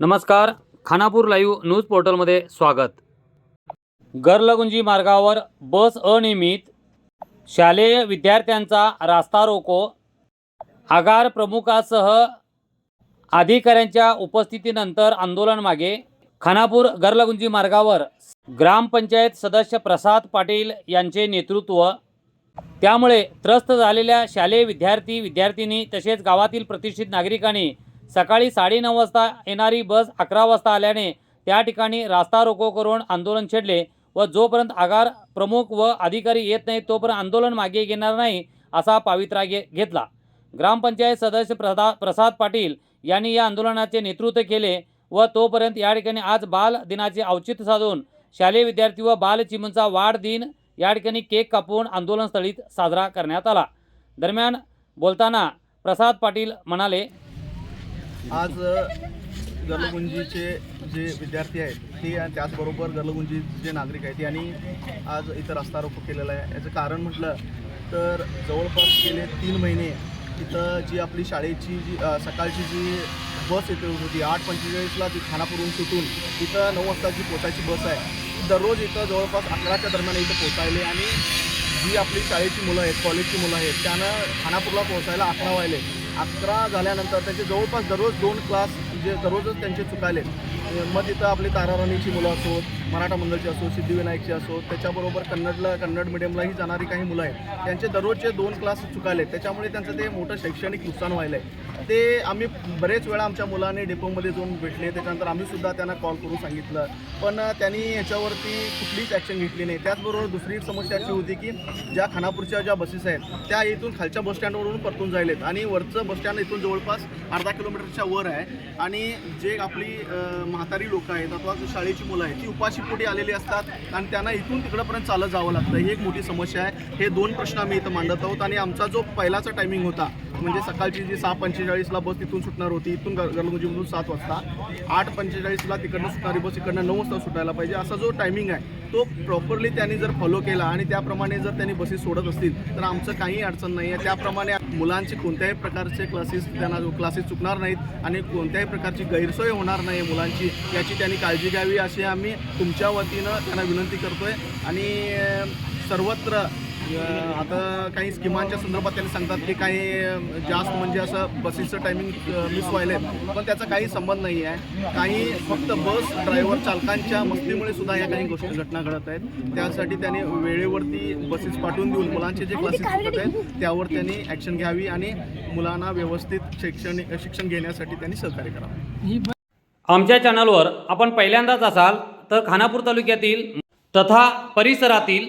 नमस्कार Khanapur live news पोर्टलमध्ये स्वागत. गर्लगुंजी मार्गावर बस अनियमित शालेय विद्यार्थ्यांचा रास्ता रोको आगार प्रमुखासह अधिकाऱ्यांच्या उपस्थितीनंतर आंदोलन मागे खानापूर गर्लगुंजी मार्गावर ग्रामपंचायत सदस्य प्रसाद पाटील यांचे नेतृत्व. त्यामुळे त्रस्त झालेल्या शालेय विद्यार्थी विद्यार्थिनी तसेच गावातील प्रतिष्ठित नागरिकांनी सकाळी साडेनऊ वाजता येणारी बस अकरा वाजता आल्याने त्या ठिकाणी रास्ता रोको करून आंदोलन छेडले व जोपर्यंत आगार प्रमुख व अधिकारी येत नाही तोपर्यंत आंदोलन मागे घेणार नाही असा पावित्रा घे घेतला. ग्रामपंचायत सदस्य प्रदा प्रसाद पाटील यांनी या आंदोलनाचे नेतृत्व केले व तोपर्यंत या ठिकाणी आज बाल दिनाचे औचित्य साधून शालेय विद्यार्थी व बालचिमूंचा वाढ दिन या ठिकाणी केक कापून आंदोलनस्थळीत साजरा करण्यात आला. दरम्यान बोलताना प्रसाद पाटील म्हणाले आज जलगुंजीचे जे विद्यार्थी आहेत ते आणि त्याचबरोबर जलगुंजीचे जे नागरिक आहेत यांनी आज इथं रस्ता रोको केलेला आहे. याचं कारण म्हटलं तर जवळपास गेले तीन महिने इथं जी आपली शाळेची जी सकाळची जी बस येते होती आठ पंचेचाळीसला ती खानापूरहून सुटून इथं नऊ वाजता जी पोचायची बस आहे दररोज इथं जवळपास अकराच्या दरम्यान इथं पोचायले आणि जी आपली शाळेची मुलं आहेत कॉलेजची मुलं आहेत त्यानं खानापूरला पोहोचायला अकरा व्हायले. अकरा झाल्यानंतर त्यांचे जवळपास दररोज दोन क्लास जे दररोजच त्यांचे चुकायले मग तिथं आपली ताराराणीची मुलं असोत मराठा मंडळची असो सिद्धिविनायकची असो त्याच्याबरोबर कन्नडला कन्नड मिडियमलाही जाणारी काही मुलं आहेत. त्यांचे दररोजचे दोन क्लास चुकायले त्याच्यामुळे त्यांचं ते मोठं शैक्षणिक नुकसान व्हायलं आहे ते आम्ही बरेच वेळा आमच्या मुलांनी डेपोमध्ये जाऊन भेटले. त्याच्यानंतर आम्हीसुद्धा त्यांना कॉल करून सांगितलं. पण त्यांनी याच्यावरती कुठलीच ॲक्शन घेतली नाही. त्याचबरोबर दुसरी समस्या अशी होती की ज्या खानापूरच्या ज्या बसेस आहेत त्या इथून खालच्या बसस्टँडवरून परतून जायलेत. आणि वरचं बसस्टँड इथून जवळपास अर्धा किलोमीटरच्या वर आहे. आणि जे आपली म्हातारी लोकं आहेत अथवा शाळेची मुलं आहेत ती उपाशीपोटी आलेली असतात आणि त्यांना इथून तिकडंपर्यंत चालत जावं लागतं. ही एक मोठी समस्या आहे. हे दोन प्रश्न आम्ही इथं मांडत आहोत आणि आमचा जो पहिलाचा टायमिंग होता म्हणजे सकाळची जी सहा पंचेचाळीसला बस तिथून सुटणार होती इथून ग- सात वाजता. आठ पंचेचाळीसला तिकडनं सुटणारी बस इकडनं नऊ वाजता सुटायला पाहिजे. असा जो टायमिंग आहे तो प्रॉपरली त्यांनी जर फॉलो केला आणि त्याप्रमाणे जर त्यांनी बसेस सोडत असतील तर आमचं काही अडचण नाही आहे त्याप्रमाणे मुलांचे कोणत्याही प्रकारचे क्लासेस त्यांना क्लासेस चुकणार नाहीत आणि कोणत्याही प्रकारची गैरसोय होणार नाही मुलांची याची त्यांनी काळजी घ्यावी अशी आम्ही तुमच्या वतीनं त्यांना विनंती करतो आहे आणि सर्वत्र आता काही स्किमांच्या संदर्भात त्यांनी सांगतात की काही जास्त म्हणजे असं बसेसचं टायमिंग मिस व्हायले पण त्याचा काही संबंध नाही आहे. काही फक्त बस ड्रायव्हर चालकांच्या मस्तीमुळे सुद्धा या काही गोष्टी घटना घडत आहेत. त्यासाठी त्यांनी वेळेवरती बसेस पाठवून देऊन मुलांचे जे क्लासेस आहेत त्यावर त्यांनी ॲक्शन घ्यावी आणि मुलांना व्यवस्थित शैक्षणिक शिक्षण घेण्यासाठी त्यांनी सहकार्य करावं. आमच्या चॅनलवर आपण पहिल्यांदाच असाल तर खानापूर तालुक्यातील तथा परिसरातील